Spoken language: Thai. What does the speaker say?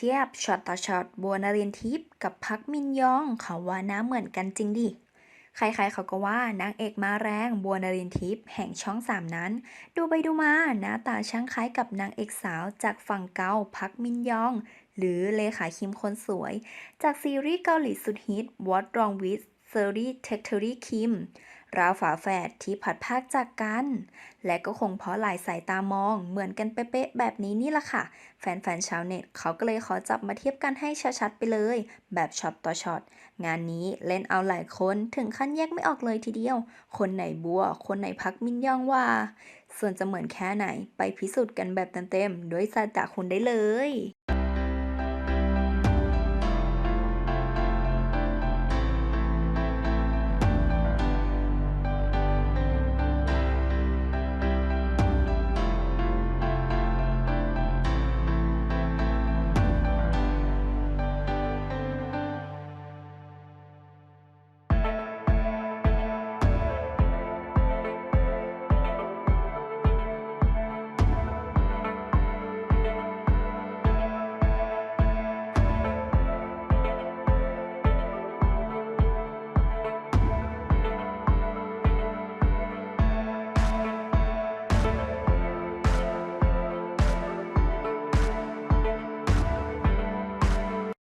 เทียบช็อตต่อช็อตบัวนรินทิพย์กับพักมินยองเขาว่าน้าเหมือนกันจริงดิ ใครๆเขาก็ว่านางเอกมาแรงบัวนรินทิพย์แห่งช่องสามนั้น ดูไปดูมาหน้าตาช่างคล้ายกับนางเอกสาวจากฝั่งเกาพักมินยอง หรือเลขาคิมคนสวย จากซีรีส์เกาหลีสุดฮิต What Wrong with s e r i t e c t o r y Kim ราวฝาแฝดที่ผัดภาคจากกัน และก็คงเพราะหลายสายตามองเหมือนกันเป๊ะๆแบบนี้นี่ละค่ะ แฟนๆชาวเน็ตเขาก็เลยขอจับมาเทียบกันให้ชัดๆไปเลย แบบช็อตต่อช็อต งานนี้เล่นเอาหลายคนถึงขั้นแยกไม่ออกเลยทีเดียว คนไหนบัว คนไหนพักมินยองว่า ส่วนจะเหมือนแค่ไหนไปพิสูจน์กันแบบเต็มๆด้วยสายตาคุณได้เลย